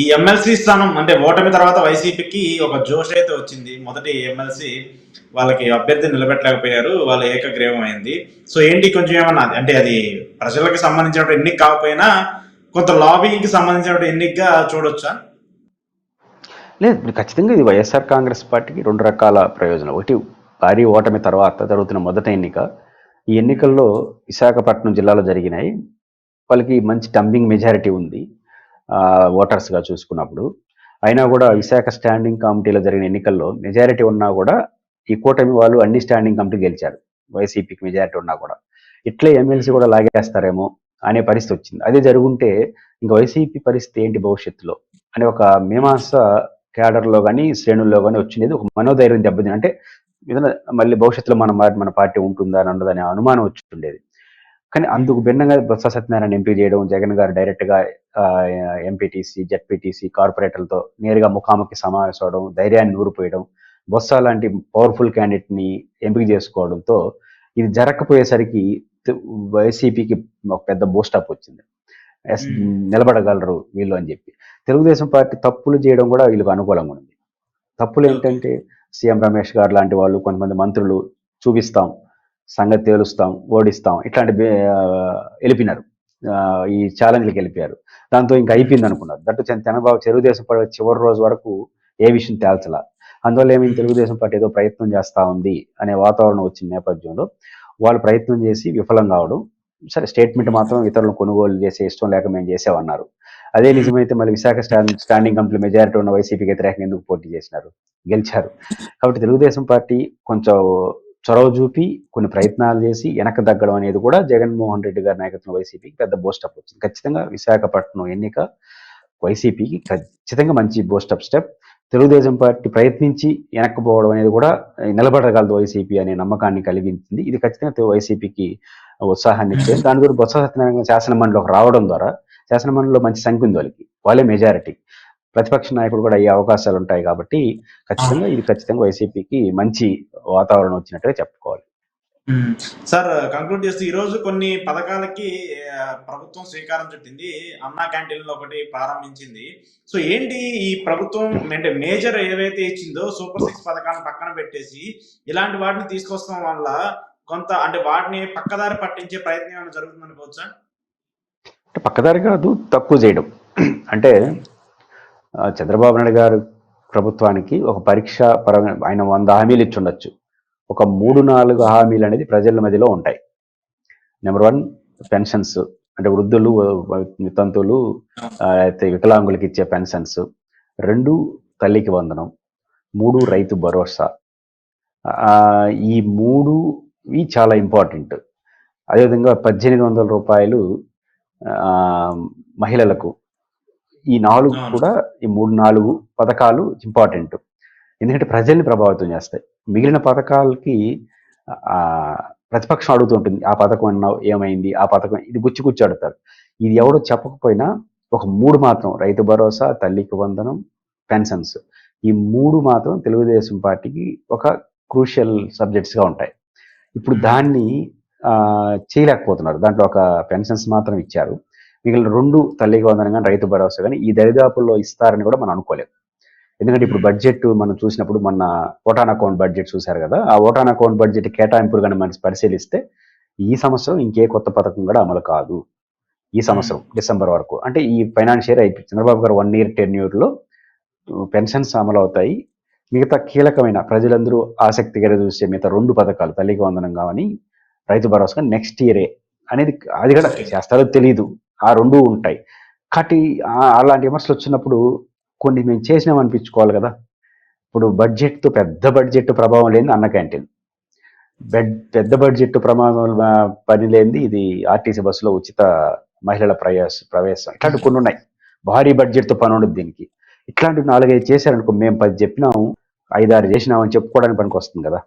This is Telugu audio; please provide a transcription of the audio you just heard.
ఈ ఎమ్మెల్సీ స్థానం అంటే ఓటమి తర్వాత వైసీపీకి ఒక జోష్ అయితే వచ్చింది. మొదటి ఎమ్మెల్సీ వాళ్ళకి అభ్యర్థి నిలబెట్టలేకపోయారు. వాళ్ళ ఏకగ్రీవం అయింది. సో ఏంటి కొంచెం ఏమన్నా అంటే అది ప్రజలకు సంబంధించిన ఎన్నిక కాకపోయినా కొంత లాబింగ్కి సంబంధించిన ఎన్నికగా చూడొచ్చా? లేదు ఖచ్చితంగా ఇది వైఎస్ఆర్ కాంగ్రెస్ పార్టీకి రెండు రకాల ప్రయోజనం. ఒకటి భారీ ఓటమి తర్వాత జరుగుతున్న మొదటి ఎన్నిక. ఈ ఎన్నికల్లో విశాఖపట్నం జిల్లాలో జరిగినాయి. వాళ్ళకి మంచి టంబింగ్ మెజారిటీ ఉంది. ఓటర్స్గా చూసుకున్నప్పుడు. అయినా కూడా విశాఖ స్టాండింగ్ కమిటీలో జరిగిన ఎన్నికల్లో మెజారిటీ ఉన్నా కూడా ఈ కూటమి వాళ్ళు అన్ని స్టాండింగ్ కమిటీ గెలిచారు. వైసీపీకి మెజారిటీ ఉన్నా కూడా. ఇట్లే ఎమ్మెల్సీ కూడా లాగేస్తారేమో అనే పరిస్థితి వచ్చింది. అదే జరుగుంటే ఇంకా వైసీపీ పరిస్థితి ఏంటి భవిష్యత్తులో? అనే ఒక మీమాంస క్యాడర్లో కానీ శ్రేణుల్లో కానీ వచ్చింది. ఒక మనోధైర్యం దెబ్బతిని అంటే ఏదైనా మళ్ళీ భవిష్యత్తులో మన మన పార్టీ ఉంటుందా అని అన్నదనే అనుమానం వచ్చి ఉండేది. కానీ అందుకు భిన్నంగా బొత్స సత్యనారాయణ ఎంపీ చేయడం జగన్ గారు డైరెక్ట్గా ఎంపీటీసీ జెడ్పీటీసీ కార్పొరేటర్లతో నేరుగా ముఖాముఖి సమావేశం అవడం ధైర్యాన్ని నూరిపోయడం బొత్స లాంటి పవర్ఫుల్ క్యాండిడేట్ని ఎంపిక చేసుకోవడంతో ఇది జరగకపోయేసరికి వైసీపీకి ఒక పెద్ద బూస్టప్ వచ్చింది. ఎస్. నిలబడగలరు వీళ్ళు అని చెప్పి. తెలుగుదేశం పార్టీ తప్పులు చేయడం కూడా వీళ్ళకి అనుకూలంగా ఉంది. తప్పులు ఏంటంటే సీఎం రమేష్ గారు లాంటి వాళ్ళు కొంతమంది మంత్రులు చూపిస్తాం సంగతి తేలుస్తాం ఓడిస్తాం. ఇట్లాంటి బే- ఆ, వెళ్ళిపోయినారు ఈ ఛాలెంజ్లకు వెళ్ళిపోయారు దాంతో ఇంకా అయిపోయింది అనుకున్నారు. దట్టు చంద్రబాబు తెలుగుదేశం పార్టీ చివరి రోజు వరకు ఏ విషయం తేల్చలా. అందువల్ల ఏమైంది తెలుగుదేశం పార్టీ ఏదో ప్రయత్నం చేస్తా ఉంది అనే వాతావరణం వచ్చిన నేపథ్యంలో వాళ్ళు ప్రయత్నం చేసి విఫలం కావడం సరే స్టేట్మెంట్ మాత్రం ఇతరులను కొనుగోలు చేసే ఇష్టం లేక మేము చేసామన్నారు అదే నిజమైతే మళ్ళీ Visakha stand standing committee majority ఉన్న వైసీపీకి వ్యతిరేకంగా ఎందుకు పోటీ చేసినారు? గెలిచారు. కాబట్టి తెలుగుదేశం పార్టీ కొంచెం చొరవ చూపి కొన్ని ప్రయత్నాలు చేసి వెనక తగ్గడం అనేది కూడా జగన్మోహన్ రెడ్డి గారి నాయకత్వం వైసీపీకి పెద్ద బోస్టప్ వచ్చింది. ఖచ్చితంగా విశాఖపట్నం ఎన్నిక వైసీపీకి ఖచ్చితంగా మంచి బోస్టప్ స్టెప్ తెలుగుదేశం పార్టీ ప్రయత్నించి వెనక్కిపోవడం అనేది కూడా నిలబడగలదు వైసీపీ అనే నమ్మకాన్ని కలిగించింది. ఇది ఖచ్చితంగా వైసీపీకి ఉత్సాహాన్ని ఇచ్చేది. దాని ద్వారా బొత్స సత్యనారాయణ శాసనమండలిలోకి రావడం ద్వారా శాసనమండలిలో మంచి సంఖ్య ఉంది వాళ్ళకి. వాళ్ళే మెజారిటీ ప్రతిపక్ష నాయకుడు కూడా అయ్యే అవకాశాలు ఉంటాయి కాబట్టి ఖచ్చితంగా ఇది ఖచ్చితంగా వైసీపీకి మంచి వాతావరణం వచ్చినట్టుగా చెప్పుకోవాలి. సార్ కంక్లూడ్ చేస్తే ఈ రోజు కొన్ని పథకాలకి ప్రభుత్వం శ్రీకారం చుట్టింది. అన్నా క్యాంటీన్లో ఒకటి ప్రారంభించింది. సో ఏంటి ఈ ప్రభుత్వం అంటే మేజర్ ఏవైతే ఇచ్చిందో సూపర్ సిక్స్ పథకాలను పక్కన పెట్టేసి ఇలాంటి వాటిని తీసుకొస్తాం వల్ల కొంత అంటే వాటిని పక్కదారి పట్టించే ప్రయత్నం ఏమైనా జరుగుతుంది అనుకోవచ్చా పక్కదారి కాదు తక్కువ చేయడం. అంటే చంద్రబాబు నాయుడు గారు ప్రభుత్వానికి ఒక పరీక్ష పరంగా ఆయన వంద హామీలు ఇచ్చి ఉండొచ్చు ఒక మూడు నాలుగు హామీలు అనేది ప్రజల మధ్యలో ఉంటాయి. Number one pensions. అంటే వృద్ధులు వితంతువులు అయితే వికలాంగులకు ఇచ్చే పెన్షన్స్. రెండు తల్లికి వందనం. మూడు రైతు భరోసా. ఈ మూడు ఇవి చాలా ఇంపార్టెంట్. అదేవిధంగా పద్దెనిమిది వందల రూపాయలు మహిళలకు. ఈ నాలుగు. కూడా ఈ మూడు నాలుగు పథకాలు ఇంపార్టెంట్ ఎందుకంటే ప్రజల్ని ప్రభావితం చేస్తాయి. మిగిలిన పథకాలకి ఆ, ప్రతిపక్షం అడుగుతుంటుంది ఆ పథకం అన్నావు ఏమైంది? ఆ పథకం ఇది గుచ్చి గుచ్చి అడుగుతారు. ఇది ఎవడో చెప్పకపోయినా ఒక మూడు మాత్రం రైతు భరోసా తల్లికి వందనం పెన్షన్స్ ఈ మూడు మాత్రం తెలుగుదేశం పార్టీకి ఒక క్రూషియల్ సబ్జెక్ట్స్గా ఉంటాయి. ఇప్పుడు దాన్ని ఆ, చేయలేకపోతున్నారు. దాంట్లో ఒక పెన్షన్స్ మాత్రం ఇచ్చారు. మిగిలిన రెండు తల్లికి వందనం కానీ రైతు భరోసా కానీ ఈ దరిదాపుల్లో ఇస్తారని కూడా మనం అనుకోలేము ఎందుకంటే ఇప్పుడు బడ్జెట్ మనం చూసినప్పుడు మొన్న ఓటాన్ అకౌంట్ బడ్జెట్ చూశారు కదా ఆ ఓటాన్ అకౌంట్ బడ్జెట్ కేటాయింపులు కానీ మనం పరిశీలిస్తే ఈ సంవత్సరం ఇంకే కొత్త పథకం కూడా అమలు కాదు. ఈ సంవత్సరం డిసెంబర్ వరకు. అంటే ఈ ఫైనాన్షియర్ అయిపోయింది Chandrababu garu one year టెన్యూర్లో pensions అమలు అవుతాయి మిగతా కీలకమైన ప్రజలందరూ ఆసక్తిగా చూసే మిగతా రెండు పథకాలు తల్లికి వందనం కావని రైతు భరోసా నెక్స్ట్ ఇయరే అనేది అది కూడా చేస్తారో తెలియదు ఆ రెండు ఉంటాయి. కాబట్టి అలాంటి విమర్శలు వచ్చినప్పుడు కొన్ని మేము చేసినాం అనిపించుకోవాలి కదా. ఇప్పుడు బడ్జెట్తో పెద్ద బడ్జెట్ ప్రభావం లేని అన్న క్యాంటీన్. బెడ్ పెద్ద బడ్జెట్ ప్రమాదం పని లేనిది ఇది ఆర్టీసీ బస్సులో ఉచిత మహిళల ప్రయాస ప్రవేశం. ఇట్లాంటి కొన్ని ఉన్నాయి. భారీ బడ్జెట్తో పని ఉండదు దీనికి. ఇట్లాంటివి నాలుగైదు చేశారనుకో మేము పది చెప్పినాము ఐదారు చేసినామని చెప్పుకోవడానికి పనికి వస్తుంది కదా.